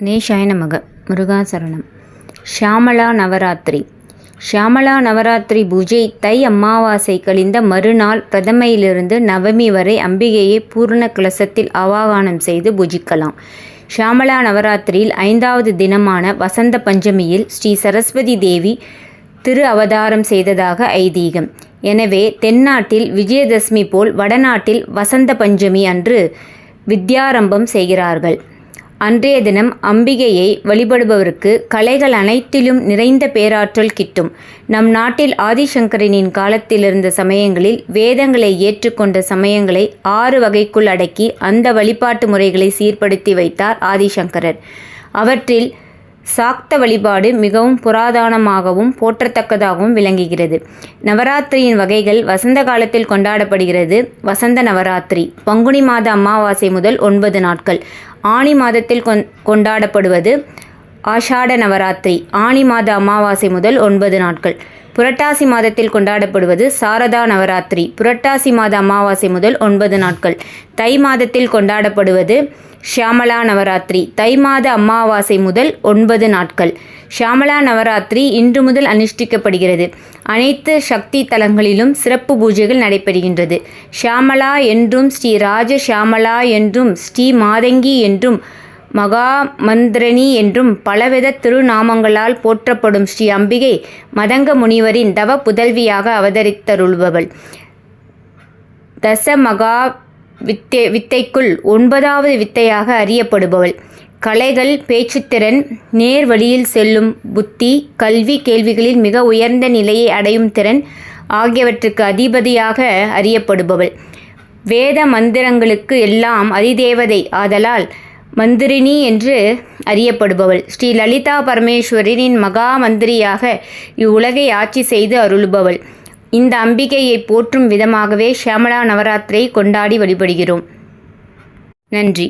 கணேஷாய நமக. முருகாசரணம். ஷியாமளா நவராத்திரி. ஷியாமளா நவராத்திரி பூஜை தை அமாவாசை கழிந்த மறுநாள் பிரதமையிலிருந்து நவமி வரை அம்பிகையை பூர்ண கலசத்தில் அவாகானம் செய்து பூஜிக்கலாம். ஷியாமளா நவராத்திரியில் ஐந்தாவது தினமான வசந்த பஞ்சமியில் ஸ்ரீ சரஸ்வதி தேவி திரு அவதாரம் செய்ததாக ஐதீகம். எனவே தென்னாட்டில் விஜயதசமி போல் வடநாட்டில் வசந்த பஞ்சமி அன்று வித்யாரம்பம் செய்கிறார்கள். அன்றைய தினம் அம்பிகையை வழிபடுபவருக்கு கலைகள் அனைத்திலும் நிறைந்த பேராற்றல் கிட்டும். நம் நாட்டில் ஆதிசங்கரனின் காலத்தில் இருந்த சமயங்களில் வேதங்களை ஏற்றுக்கொண்ட சமயங்களை ஆறு வகைக்குள் அடக்கி அந்த வழிபாட்டு முறைகளை சீர்படுத்தி வைத்தார் ஆதிசங்கரர். அவற்றில் சாக்த வழிபாடு மிகவும் புராதனமாகவும் போற்றத்தக்கதாகவும் விளங்குகிறது. நவராத்திரியின் வகைகள் வசந்த காலத்தில் கொண்டாடப்படுகிறது. வசந்த நவராத்திரி பங்குனி மாத அமாவாசை முதல் ஒன்பது நாட்கள். ஆணி மாதத்தில் கொண் கொண்டாடப்படுவது ஆஷாட நவராத்திரி ஆணி மாத அமாவாசை முதல் ஒன்பது நாட்கள். புரட்டாசி மாதத்தில் கொண்டாடப்படுவது சாரதா நவராத்திரி. புரட்டாசி மாத அமாவாசை முதல் ஒன்பது நாட்கள். தை மாதத்தில் கொண்டாடப்படுவது ஷியாமலா நவராத்திரி. தை மாத அமாவாசை முதல் ஒன்பது நாட்கள். ஷியாமலா நவராத்திரி இன்று முதல் அனுஷ்டிக்கப்படுகிறது. அனைத்து சக்தி தலங்களிலும் சிறப்பு பூஜைகள் நடைபெறுகின்றது. ஷியாமலா என்றும் ஸ்ரீ ராஜ ஷியாமலா என்றும் ஸ்ரீ மாதங்கி என்றும் மகா மந்திரணி என்றும் பலவித திருநாமங்களால் போற்றப்படும் ஸ்ரீ அம்பிகை மதங்க முனிவரின் தவ புதல்வியாக அவதரித்தருள்பவள். தச மகா வித்தை வித்தைக்குள் ஒன்பதாவது வித்தையாக அறியப்படுபவள். கலைகள் பேச்சுத்திறன் நேர் வழியில் செல்லும் புத்தி கல்வி கேள்விகளில் மிக உயர்ந்த நிலையை அடையும் திறன் ஆகியவற்றுக்கு அதிபதியாக அறியப்படுபவள். வேத மந்திரங்களுக்கு எல்லாம் அதிதேவதை ஆதலால் மந்திரினி என்று அறியப்படுபவள். ஸ்ரீ லலிதா பரமேஸ்வரனின் மகா மந்திரியாக இவ்வுலகை ஆட்சி செய்து அருளுபவள். இந்த அம்பிகையை போற்றும் விதமாகவே ஷியாமலா நவராத்திரை கொண்டாடி வழிபடுகிறோம். நன்றி.